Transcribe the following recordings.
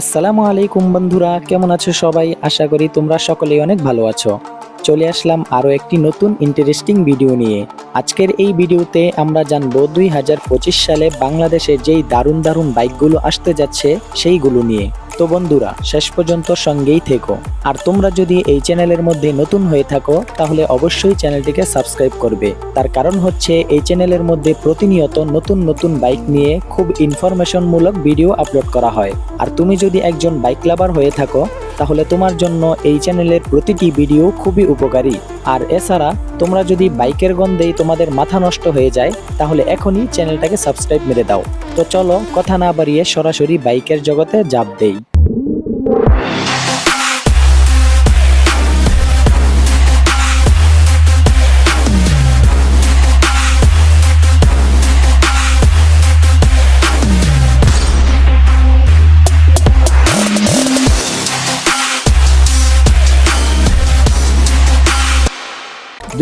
আসসালামু আলাইকুম বন্ধুরা, কেমন আছো সবাই? আশা করি তোমরা সকলেই অনেক ভালো আছো। চলে আসলাম আরও একটি নতুন ইন্টারেস্টিং ভিডিও নিয়ে। আজকের এই ভিডিওতে আমরা জানব দুই সালে বাংলাদেশে যেই দারুণ দারুণ বাইকগুলো আসতে যাচ্ছে, সেইগুলো নিয়ে। তো বন্ধুরা, শেষ পর্যন্ত সঙ্গেই থেকো। আর তোমরা যদি এই চ্যানেলের মধ্যে নতুন হয়ে থাকো, তাহলে অবশ্যই চ্যানেলটিকে সাবস্ক্রাইব করবে। তার কারণ হচ্ছে, এই চ্যানেলের মধ্যে প্রতিনিয়ত নতুন নতুন বাইক নিয়ে খুব ইনফরমেশনমূলক ভিডিও আপলোড করা হয়। আর তুমি যদি একজন বাইক লাভার হয়ে থাকো, তাহলে তোমার জন্য এই চ্যানেলের প্রতিটি ভিডিও খুবই উপকারী। আর এছাড়া, তোমরা যদি বাইকের গন্ধেই তোমাদের মাথা নষ্ট হয়ে যায়, তাহলে এখনই চ্যানেলটাকে সাবস্ক্রাইব মেরে দাও। তো চলো, কথা না বাড়িয়ে সরাসরি বাইকের জগতে জাপ দেই।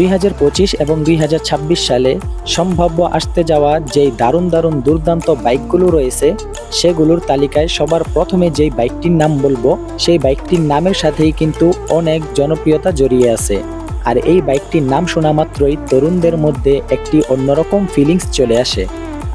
দুই হাজার পঁচিশ এবং দুই হাজার ছাব্বিশ সালে সম্ভাব্য আসতে যাওয়া যেই দারুণ দারুণ দুর্দান্ত বাইকগুলো রয়েছে, সেগুলোর তালিকায় সবার প্রথমে যেই বাইকটির নাম বলব, সেই বাইকটির নামের সাথেই কিন্তু অনেক জনপ্রিয়তা জড়িয়ে আছে। আর এই বাইকটির নাম শোনা মাত্রই তরুণদের মধ্যে একটি অন্যরকম ফিলিংস চলে আসে।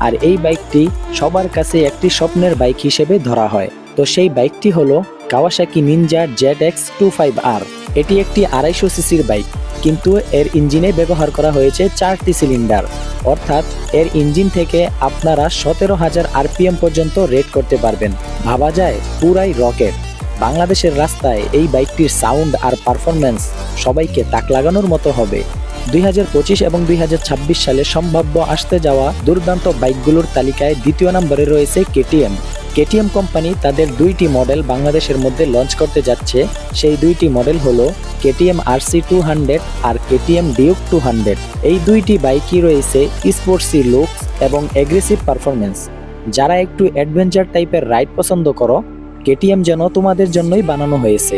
আর এই বাইকটি সবার কাছে একটি স্বপ্নের বাইক হিসেবে ধরা হয়। তো সেই বাইকটি হলো Kawasaki Ninja Z X two five আর এটি একটি আড়াইশো সিসির বাইক। কিন্তু এর ইঞ্জিনে ব্যবহার করা হয়েছে চারটি সিলিন্ডার। অর্থাৎ এর ইঞ্জিন থেকে আপনারা সতেরো হাজার আরপিএম পর্যন্ত রেট করতে পারবেন। ভাবা যায় পুরাই রকেট। বাংলাদেশের রাস্তায় এই বাইকটির সাউন্ড আর পারফরম্যান্স সবাইকে তাক লাগানোর মতো হবে। দুই হাজার পঁচিশ এবং দুই হাজার ছাব্বিশ সালে সম্ভাব্য আসতে যাওয়া দুর্দান্ত বাইকগুলোর তালিকায় দ্বিতীয় নম্বরে রয়েছে কেটিএম কেটিএম কোম্পানি তাদের দুইটি মডেল বাংলাদেশের মধ্যে লঞ্চ করতে যাচ্ছে। সেই দুইটি মডেল হলো কেটিএম আরসি টু হান্ড্রেড আর কেটিএম ডিউক টু হান্ড্রেড এই দুইটি বাইকই রয়েছে স্পোর্টসি লুকস এবং এগ্রেসিভ পারফরমেন্স যারা একটু অ্যাডভেঞ্চার টাইপের রাইড পছন্দ করো, কেটিএম যেন তোমাদের জন্যই বানানো হয়েছে।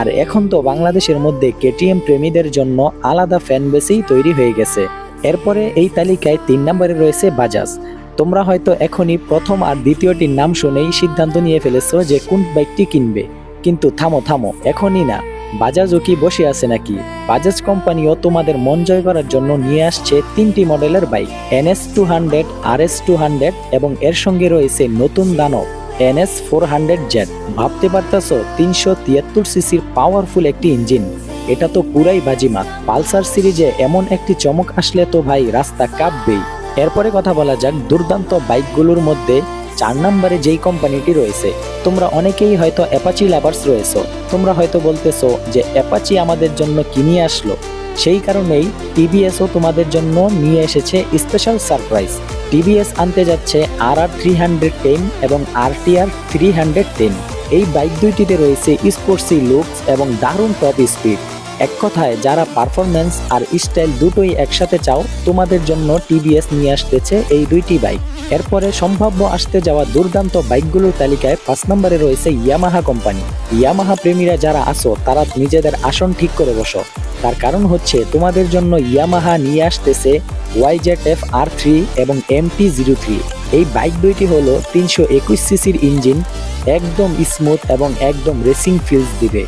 আর এখন তো বাংলাদেশের মধ্যে কেটিএম প্রেমীদের জন্য আলাদা ফ্যান বেসেই তৈরি হয়ে গেছে। এরপরে এই তালিকায় তিন নম্বরে রয়েছে বাজাজ তোমরা হয়তো এখনই প্রথম আর দ্বিতীয়টির নাম শুনেই সিদ্ধান্ত নিয়ে ফেলেছো যে কোন বাইকটি কিনবে। কিন্তু থামো থামো, এখনই না। বাজাজও কি বসে আছে নাকি? বাজাজ কোম্পানিও তোমাদের মন জয় করার জন্য নিয়ে আসছে তিনটি মডেলের bike, NS two hundred R S two hundred এবং এর সঙ্গে রয়েছে নতুন দানব, এনএস ফোর হান্ড্রেড জেড। ভাবতে পারতাছো, তিনশো তিয়াত্তর সিসির পাওয়ারফুল একটি ইঞ্জিন। এটা তো পুরাই বাজিমাত। পালসার সিরিজে এমন একটি চমক আসলে তো ভাই, রাস্তা কাঁপবেই। এরপরে কথা বলা যাক দুর্দান্ত বাইকগুলোর মধ্যে চার নম্বরে যেই কোম্পানিটি রয়েছে। তোমরা অনেকেই হয়তো অ্যাপাচি লাভার্স রয়েছো। তোমরা হয়তো বলতেছো যে অ্যাপাচি আমাদের জন্য কিনে আসলো? সেই কারণেই টিভিএসও তোমাদের জন্য নিয়ে এসেছে স্পেশাল সারপ্রাইজ টিভিএস আনতে যাচ্ছে R R three hundred ten এবং R T R three hundred ten এই বাইক দুইটিতে রয়েছে স্পোর্টসি লুকস এবং দারুণ টপ স্পিড এক কথায়, যারা পারফরমেন্স আর স্টাইল দুটোই একসাথে চাও, তোমাদের জন্য টিভিএস নিয়ে আসতেছে এই দুইটি বাইক। এরপরে সম্ভাব্য আসতে যাওয়া দুর্দান্ত বাইকগুলোর তালিকায় পাঁচ নম্বরে রয়েছে ইয়ামাহা কোম্পানি। ইয়ামাহা প্রেমীরা যারা আসো তারা নিজেদের আসন ঠিক করে বসো। তার কারণ হচ্ছে, তোমাদের জন্য ইয়ামাহা নিয়ে আসতেছে ওয়াইজেড এফ আর থ্রি এবং এম টি জিরো থ্রি। এই বাইক দুইটি হলো তিনশো একুশ সিসির ইঞ্জিন, একদম স্মুথ এবং একদম রেসিং ফিলস দিবে।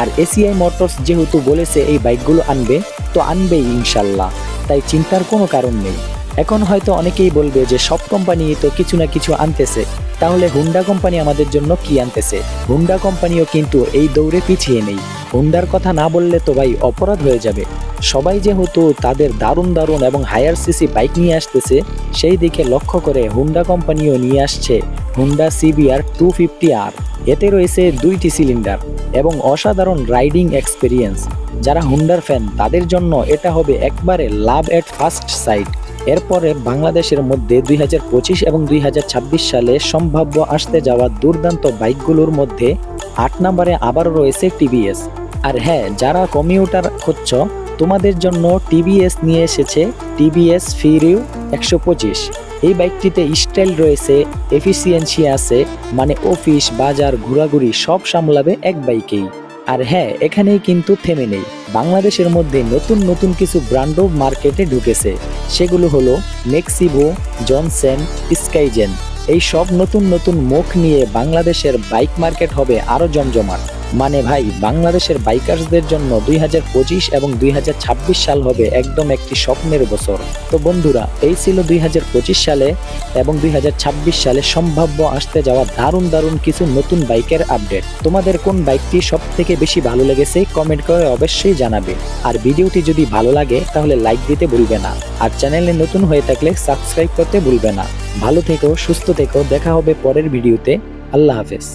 আর এসিআই মোটরস যেহেতু বলেছে এই বাইকগুলো আনবে, তো আনবেই ইনশাল্লাহ। তাই চিন্তার কোনো কারণ নেই। এখন হয়তো অনেকেই বলবে যে সব কোম্পানি তো কিছু না কিছু আনতেছে। তাহলে হুন্ডা কোম্পানি আমাদের জন্য কি আনতেছে? হুন্ডা কোম্পানিও কিন্তু এই দৌড়ে পিছিয়ে নেই। হুন্ডার কথা না বললে তো ভাই অপরাধ হয়ে যাবে। সবাই যেহেতু তাদের দারুণ দারুণ এবং হায়ার সিসি বাইক নিয়ে আসতেছে, সেই দিকে লক্ষ্য করে হুন্ডা কোম্পানিও নিয়ে আসছে হুন্ডা সিবিআর টু ফিফটি আর এতে রয়েছে দুইটি সিলিন্ডার এবং অসাধারণ রাইডিং এক্সপিরিয়েন্স যারা হুন্ডার ফ্যান তাদের জন্য এটা হবে একবারে লাভ এট ফার্স্ট সাইট এরপরে বাংলাদেশের মধ্যে দুই হাজার পঁচিশ এবং দুই হাজার ছাব্বিশ সালে সম্ভাব্য আসতে যাওয়া দুর্দান্ত বাইকগুলোর মধ্যে আট নম্বরে আবারও রয়েছে টিভিএস আর হ্যাঁ যারা কমিউটার খুঁজছ তোমাদের জন্য টিভিএস নিয়ে এসেছে টিভিএস ফিরিউ একশো পঁচিশ। এই বাইকটিতে স্টাইল রয়েছে, এফিসিয়েন্সি আছে মানে অফিস, বাজার, ঘোরাঘুরি সব সামলাবে এক বাইকেই। আর হ্যাঁ এখানেই কিন্তু থেমে নেই। বাংলাদেশের মধ্যে নতুন নতুন কিছু ব্র্যান্ডও মার্কেটে ঢুকেছে। সেগুলো হলো মেক্সিভো জনসেন, স্কাইজেন। এই সব নতুন নতুন মুখ নিয়ে বাংলাদেশের বাইক মার্কেট হবে আরও জমজমাট। মানে ভাই, বাংলাদেশের বাইকার্সদের জন্য দুই হাজার পঁচিশ এবং দুই হাজার ছাব্বিশ সাল হবে একদম একটি স্বপ্নের বছর। তো বন্ধুরা, এই ছিল দুই হাজার পঁচিশ সালে এবং দুই হাজার ছাব্বিশ সালে সম্ভাব্য আসতে যাওয়া দারুণ দারুণ কিছু নতুন বাইকের আপডেট। তোমাদের কোন বাইকটি সব থেকে বেশি ভালো লেগেছে কমেন্ট করে অবশ্যই জানাবে। আর ভিডিওটি যদি ভালো লাগে, তাহলে লাইক দিতে ভুলবে না। আর চ্যানেলে নতুন হয়ে থাকলে সাবস্ক্রাইব করতে ভুলবে না। ভালো থেকো, সুস্থ থেকো, দেখা হবে পরের ভিডিওতে। আল্লাহ হাফেজ।